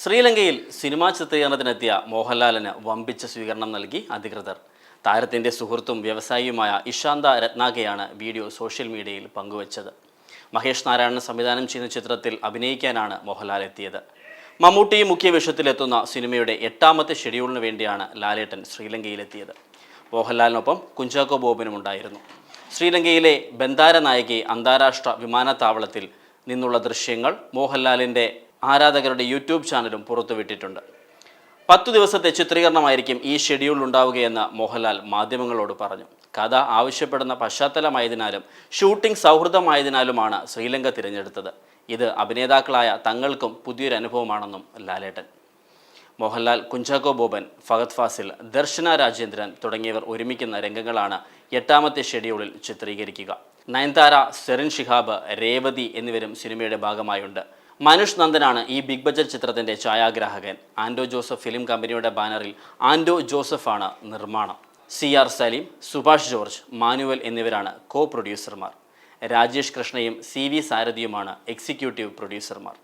ശ്രീലങ്കയിൽ സിനിമാ ചിത്രീകരണത്തിനെത്തിയ മോഹൻലാലിന് വമ്പിച്ച സ്വീകരണം നൽകി അധികൃതർ. താരത്തിന്റെ സുഹൃത്തും വ്യവസായിയുമായ ഇഷാന്ത രത്നാകയാണ് വീഡിയോ സോഷ്യൽ മീഡിയയിൽ പങ്കുവച്ചത്. മഹേഷ് നാരായണൻ സംവിധാനം ചെയ്യുന്ന ചിത്രത്തിൽ അഭിനയിക്കാനാണ് മോഹൻലാൽ എത്തിയത്. മമ്മൂട്ടി മുഖ്യ വേഷത്തിലെത്തുന്ന സിനിമയുടെ എട്ടാമത്തെ ഷെഡ്യൂളിന് വേണ്ടിയാണ് ലാലേട്ടൻ ശ്രീലങ്കയിലെത്തിയത്. മോഹൻലാലിനൊപ്പം കുഞ്ചാക്കോ ബോബിനും ഉണ്ടായിരുന്നു. ശ്രീലങ്കയിലെ ബന്ദാര നായകി അന്താരാഷ്ട്ര വിമാനത്താവളത്തിൽ നിന്നുള്ള ദൃശ്യങ്ങൾ മോഹൻലാലിന്റെ ആരാധകരുടെ യൂട്യൂബ് ചാനലും പുറത്തുവിട്ടിട്ടുണ്ട്. പത്തു ദിവസത്തെ ചിത്രീകരണമായിരിക്കും ഈ ഷെഡ്യൂൾ ഉണ്ടാവുകയെന്ന് മോഹൻലാൽ മാധ്യമങ്ങളോട് പറഞ്ഞു. കഥ ആവശ്യപ്പെടുന്ന പശ്ചാത്തലമായതിനാലും ഷൂട്ടിംഗ് സൗഹൃദമായതിനാലുമാണ് ശ്രീലങ്ക തിരഞ്ഞെടുത്തത്. ഇത് അഭിനേതാക്കളായ തങ്ങൾക്കും പുതിയൊരു അനുഭവമാണെന്നും ലാലേട്ടൻ. മോഹൻലാൽ കുഞ്ചാക്കോ ബോബൻ ഫഹദ് ഫാസിൽ ദർശന രാജേന്ദ്രൻ തുടങ്ങിയവർ ഒരുമിക്കുന്ന രംഗങ്ങളാണ് എട്ടാമത്തെ ഷെഡ്യൂളിൽ ചിത്രീകരിക്കുക. നയൻതാര സെറിൻ ഷിഹാബ് രേവതി എന്നിവരും സിനിമയുടെ ഭാഗമായുണ്ട്. മനുഷ് നന്ദനാണ് ഈ ബിഗ് ബജറ്റ് ചിത്രത്തിന്റെ ഛായാഗ്രാഹകൻ. ആൻഡോ ജോസഫ് ഫിലിം കമ്പനിയുടെ ബാനറിൽ ആൻഡോ ജോസഫാണ് നിർമ്മാണം. C R Saleem Subhash George manual എന്നിവരാണ് കോ പ്രൊഡ്യൂസർമാർ രാജേഷ് കൃഷ്ണയും സി വി സാരഥിയുമാണ് എക്സിക്യൂട്ടീവ് പ്രൊഡ്യൂസർമാർ.